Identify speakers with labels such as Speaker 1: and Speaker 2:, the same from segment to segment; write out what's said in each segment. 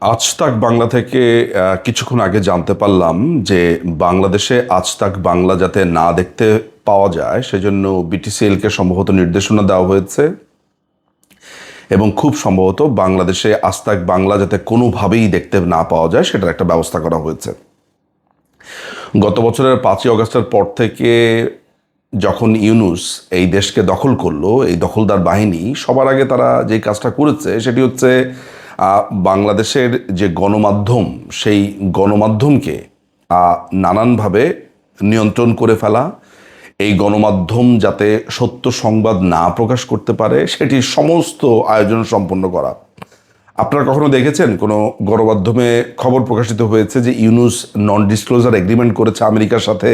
Speaker 1: আজ তাক বাংলা থেকে কিছুক্ষণ আগে জানতে পারলাম যে বাংলাদেশে আজ তাক বাংলা যাতে না দেখতে পাওয়া যায়, সেজন্য বিটিসিএলকে সম্ভবত নির্দেশনা দেওয়া হয়েছে। এবং খুব সম্ভবত বাংলাদেশে আজ তাক বাংলা যাতে কোনোভাবেই দেখতে না পাওয়া যায়, সেটার একটা ব্যবস্থা করা হয়েছে। গত বছরের পাঁচই অগস্টের পর থেকে যখন ইউনুস এই দেশকে দখল করল, এই দখলদার বাহিনী, সবার আগে তারা যে কাজটা করেছে, সেটি হচ্ছে বাংলাদেশের যে গণমাধ্যম, সেই গণমাধ্যমকে নানানভাবে নিয়ন্ত্রণ করে ফেলা। এই গণমাধ্যম যাতে সত্য সংবাদ না প্রকাশ করতে পারে সেটির সমস্ত আয়োজন সম্পন্ন করা। আপনারা কখনো দেখেছেন কোনো গণমাধ্যমে খবর প্রকাশিত হয়েছে যে ইউনুস নন ডিসক্লোজার এগ্রিমেন্ট করেছে আমেরিকার সাথে,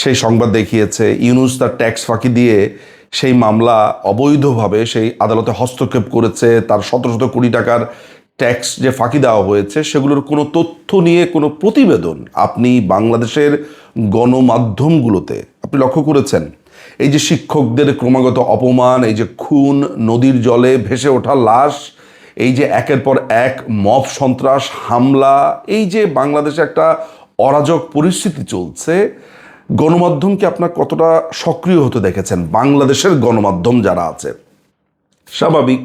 Speaker 1: সেই সংবাদ দেখিয়েছে, ইউনুস তার ট্যাক্স ফাঁকি দিয়ে সেই মামলা অবৈধভাবে সেই আদালতে হস্তক্ষেপ করেছে, তার শত শত কোটি টাকার ট্যাক্স যে ফাঁকি দেওয়া হয়েছে, সেগুলোর কোনো তথ্য নিয়ে কোনো প্রতিবেদন আপনি বাংলাদেশের গণমাধ্যমগুলোতে আপনি লক্ষ্য করেছেন? এই যে শিক্ষকদের ক্রমাগত অপমান, এই যে খুন, নদীর জলে ভেসে ওঠা লাশ, এই যে একের পর এক মব সন্ত্রাস, হামলা, এই যে বাংলাদেশে একটা অরাজক পরিস্থিতি চলছে গণমাধ্যমকে আপনার কতটা সক্রিয় হতে দেখেছেন? বাংলাদেশের গণমাধ্যম যারা আছে। স্বাভাবিক।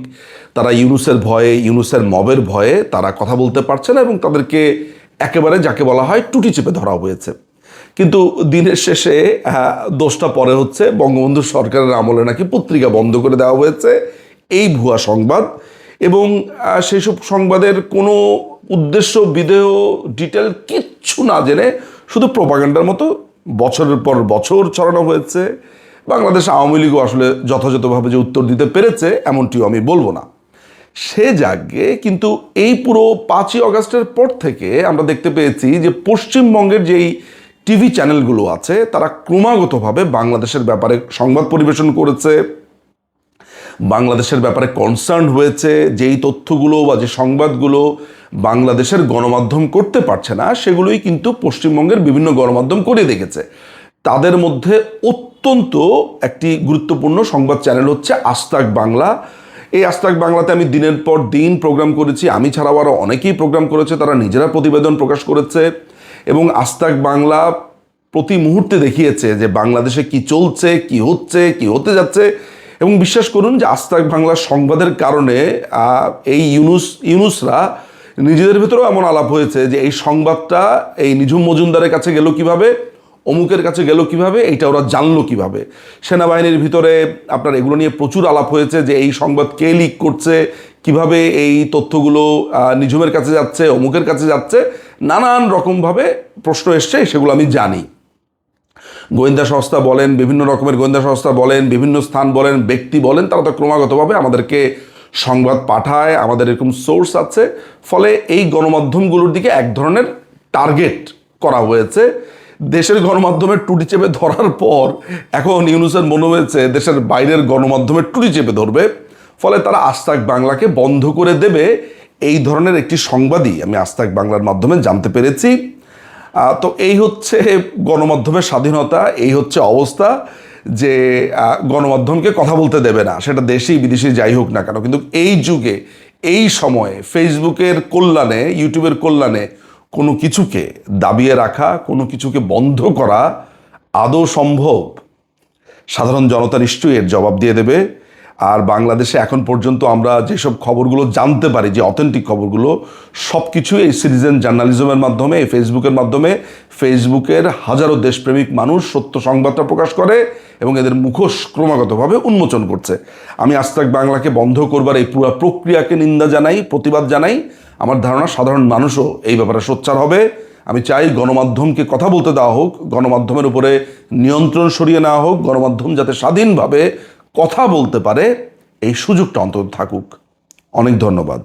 Speaker 1: তারা ইউনুসের ভয়ে, ইউনুসের মবের ভয়ে তারা কথা বলতে পারছে না এবং তাদেরকে একেবারে যাকে বলা হয় টুটি চেপে ধরা হয়েছে। কিন্তু দিনের শেষে দোষটা পরে হচ্ছে, বঙ্গবন্ধু সরকারের আমলে নাকি পত্রিকা বন্ধ করে দেওয়া হয়েছে এই ভুয়া সংবাদ এবং সেসব সংবাদের কোনো উদ্দেশ্য, বিধেয়, ডিটেল কিচ্ছু না জেনে শুধু প্রপাগান্ডার মতো বছরের পর বছর ছড়ানো হয়েছে। বাংলাদেশ আওয়ামী লীগও আসলে যথাযথভাবে যে উত্তর দিতে পেরেছে, এমনটিও আমি বলব না। সে জাগে কিন্তু এই পুরো পাঁচই অগাস্টের পর থেকে আমরা দেখতে পেয়েছি যে পশ্চিমবঙ্গের যেই টিভি চ্যানেলগুলো আছে, তারা ক্রমাগতভাবে বাংলাদেশের ব্যাপারে সংবাদ পরিবেশন করেছে, বাংলাদেশের ব্যাপারে কনসার্ন হয়েছে, যেই তথ্যগুলো বা যে সংবাদগুলো বাংলাদেশের গণমাধ্যম করতে পারছে না, সেগুলোই কিন্তু পশ্চিমবঙ্গের বিভিন্ন গণমাধ্যম করে দেখেছে। তাদের মধ্যে অত্যন্ত একটি গুরুত্বপূর্ণ সংবাদ চ্যানেল হচ্ছে আস্তাক বাংলা। এই আস্তাক বাংলাতে আমি দিনের পর দিন প্রোগ্রাম করেছি। আমি ছাড়াও আরও অনেকেই প্রোগ্রাম করেছে, তারা নিজেরা প্রতিবেদন প্রকাশ করেছে এবং আস্তাক বাংলা প্রতি মুহূর্তে দেখিয়েছে যে বাংলাদেশে কি চলছে, কি হচ্ছে, কি হতে যাচ্ছে। এবং বিশ্বাস করুন যে আস্তাক বাংলার সংবাদের কারণে এই ইউনুস, ইউনুসরা নিজেদের ভেতরেও এমন আলাপ হয়েছে যে এই সংবাদটা এই নিঝুম মজুমদারের কাছে গেল কীভাবে? অমুকের কাছে গেল কীভাবে? এইটা ওরা জানলো কীভাবে? সেনাবাহিনীর ভিতরে আপনার এগুলো নিয়ে প্রচুর আলাপ হয়েছে যে এই সংবাদ কে লিক করছে, কীভাবে এই তথ্যগুলো নিঝুমের কাছে যাচ্ছে, অমুকের কাছে যাচ্ছে, নানান রকমভাবে প্রশ্ন এসছে, সেগুলো আমি জানি। গোয়েন্দা সংস্থা বলেন, বিভিন্ন রকমের গোয়েন্দা সংস্থা বলেন, বিভিন্ন স্থান বলেন, ব্যক্তি বলেন, তারা তো ক্রমাগতভাবে আমাদেরকে সংবাদ পাঠায়, আমাদের এরকম সোর্স আছে। ফলে এই গণমাধ্যমগুলোর দিকে এক ধরনের টার্গেট করা হয়েছে। দেশের গণমাধ্যমের টুটি চেপে ধরার পর এখন ইউনুসের মনে হয়েছে দেশের বাইরের গণমাধ্যমের টুটি চেপে ধরবে। ফলে তারা আস্তাক বাংলাকে বন্ধ করে দেবে। এই ধরনের একটি সংবাদই আমি আস্তাক বাংলার মাধ্যমে জানতে পেরেছি। তো এই হচ্ছে গণমাধ্যমের স্বাধীনতা, এই হচ্ছে অবস্থা যে গণমাধ্যমকে কথা বলতে দেবে না। সেটা দেশেই বিদেশি যাই হোক না কেন। কিন্তু এই যুগে, এই সময়ে ফেসবুকের কল্যাণে ইউটিউবের কল্যাণে কোনো কিছুকে দাবিয়ে রাখা, কোনো কিছুকে বন্ধ করা আদৌ সম্ভব? সাধারণ জনতা নিশ্চয়ই এর জবাব দিয়ে দেবে। আর বাংলাদেশে এখন পর্যন্ত আমরা যেসব খবরগুলো জানতে পারি, যে অথেন্টিক খবরগুলো সব কিছু এই সিটিজেন জার্নালিজমের মাধ্যমে, এই ফেসবুকের মাধ্যমে ফেসবুকের হাজারো দেশপ্রেমিক মানুষ সত্য সংবাদটা প্রকাশ করে এবং এদের মুখোশ ক্রমাগতভাবে উন্মোচন করছে। আমি আস্তাক বাংলাকে বন্ধ করবার এই পুরো প্রক্রিয়াকে নিন্দা জানাই, প্রতিবাদ জানাই। আমার ধারণা সাধারণ মানুষও এই ব্যাপারে সোচ্চার হবে। আমি চাই গণমাধ্যমকে কথা বলতে দেওয়া হোক, গণমাধ্যমের উপরে নিয়ন্ত্রণ সরিয়ে নেওয়া হোক, গণমাধ্যম যাতে স্বাধীনভাবে কথা বলতে পারে, এই সুযোগটা অন্তত থাকুক। অনেক ধন্যবাদ।